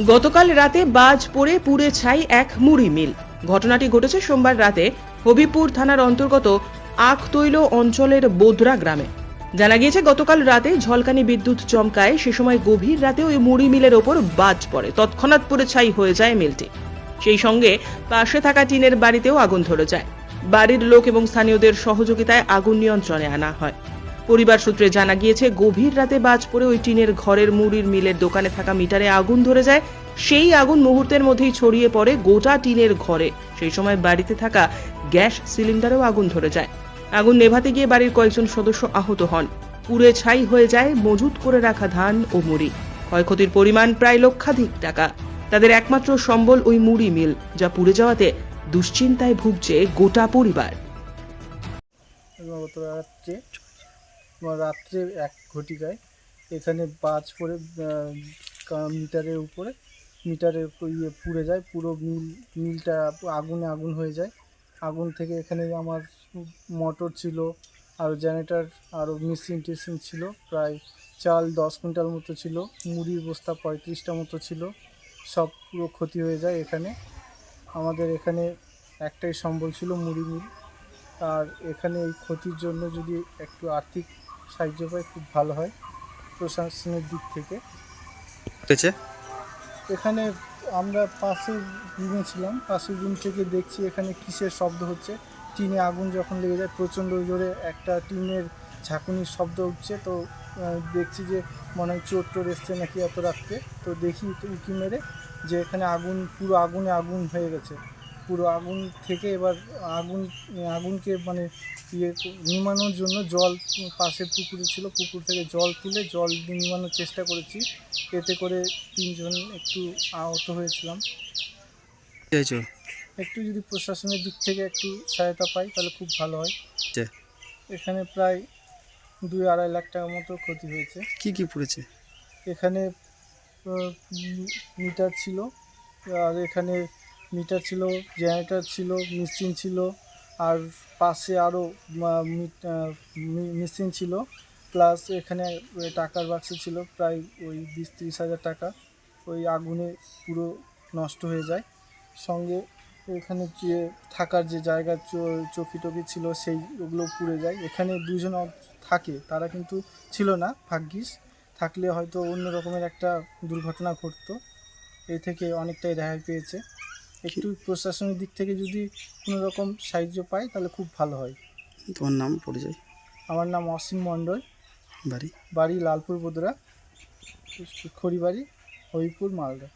গতকাল রাতে বাজ পড়ে পুড়ে ছাই এক মুড়ি মিল। ঘটনাটি ঘটেছে সোমবার রাতে হবিপুর থানার অন্তর্গত আখতৈল অঞ্চলের বোদরা গ্রামে। জানা গিয়েছে, গতকাল রাতে ঝলকানি বিদ্যুৎ চমকায়, সে সময় গভীর রাতে ওই মুড়ি মিলের ওপর বাজ পড়ে। তৎক্ষণাৎ পুড়ে ছাই হয়ে যায় মিলটি। সেই সঙ্গে পাশে থাকা টিনের বাড়িতেও আগুন ধরে যায়। বাড়ির লোক এবং স্থানীয়দের সহযোগিতায় আগুন নিয়ন্ত্রণে আনা হয়। পরিবার সূত্রে জানা গিয়েছে, গভীর রাতে বাজ পড়ে ওই টিনের ঘরের মুড়ির মিলের দোকানে থাকা মিটারে আগুন ধরে যায়। সেই আগুন মুহূর্তের মধ্যেই ছড়িয়ে পড়ে গোটা টিনের ঘরে। সেই সময় বাড়িতে থাকা গ্যাস সিলিন্ডারেও আগুন ধরে যায়। আগুন নেভাতে গিয়ে বাড়ির কয়েকজন সদস্য আহত হন। পুড়ে ছাই হয়ে যায় মজুত করে রাখা ধান ও মুড়ি। ক্ষয়ক্ষতির পরিমাণ প্রায় লক্ষাধিক টাকা। তাদের একমাত্র সম্বল ওই মুড়ি মিল, যা পুড়ে যাওয়াতে দুশ্চিন্তায় ভুগছে গোটা পরিবার। রাত্রে এক ঘটিকায় এখানে বাজ পড়ে মিটারের উপরে, মিটারের ইয়ে পুড়ে যায়, পুরো মিল, মিলটা আগুনে আগুন হয়ে যায়। আগুন থেকে এখানে আমার মোটর ছিল, আর জেনারেটার আরও মেশিন টেশিন ছিল, প্রায় চাল দশ কুইন্টাল মতো ছিল, মুড়ির বস্তা পঁয়ত্রিশটা মতো ছিল, সব পুরো ক্ষতি হয়ে যায় এখানে। আমাদের এখানে একটাই সম্বল ছিল মুড়ি মিল। আর এখানে এই ক্ষতির জন্য যদি একটু আর্থিক সাহায্য পাই খুব ভালো হয় প্রশাসনের দিক থেকে। এখানে আমরা পাশের রুমে ছিলাম পাশের রুম থেকে দেখছি এখানে কিসের শব্দ হচ্ছে। টিনে আগুন যখন লেগে যায় প্রচণ্ড জোরে একটা টিনের ঝাঁকুনির শব্দ উঠছে। তো দেখছি যে মনে হয় চোর টোর এসছে নাকি এত রাত্রে। তো দেখি উঁকি মেরে যে এখানে আগুন পুরো আগুনে আগুন হয়ে গেছে। পুরো আগুন থেকে এবার আগুন আগুনকে মানে ইয়ে নিমানোর জন্য জল পাশে পুকুরে ছিল পুকুর থেকে জল তুলে জল দিয়ে নিমানোর চেষ্টা করেছি। এতে করে তিনজন একটু আহত হয়েছিলাম। একটু যদি প্রশাসনের দিক থেকে একটু সহায়তা পাই তাহলে খুব ভালো হয়। এখানে প্রায় দুই আড়াই লাখ টাকার মতো ক্ষতি হয়েছে। কি কি পড়েছে? এখানে মিটার ছিল আর এখানে মিটার ছিল, জেনারেটর ছিল, মেশিন ছিল, আর পাশে আরও মেশিন ছিল, প্লাস এখানে টাকার বাক্স ছিল, প্রায় ওই বিশ তিরিশ হাজার টাকা। ওই আগুনে পুরো নষ্ট হয়ে যায়। সঙ্গে এখানে যে থাকার যে জায়গা চৌকি টকি ছিল, সেই ওগুলো পুড়ে যায়। এখানে দুজন থাকে, তারা কিন্তু ছিল না, ভাগ্যিস। থাকলে হয়তো অন্য রকমের একটা দুর্ঘটনা ঘটতো। এই থেকে অনেকটাই রেহাই পেয়েছে। একটু প্রশাসনের দিক থেকে যদি কোনো রকম সাহায্য পাই তাহলে খুব ভালো হয়। তোমার নাম পরিচয়? আমার নাম অসীম মণ্ডল। বাড়ি? বাড়ি লালপুর বদরা খড়িবাড়ি হরিপুর মালদা।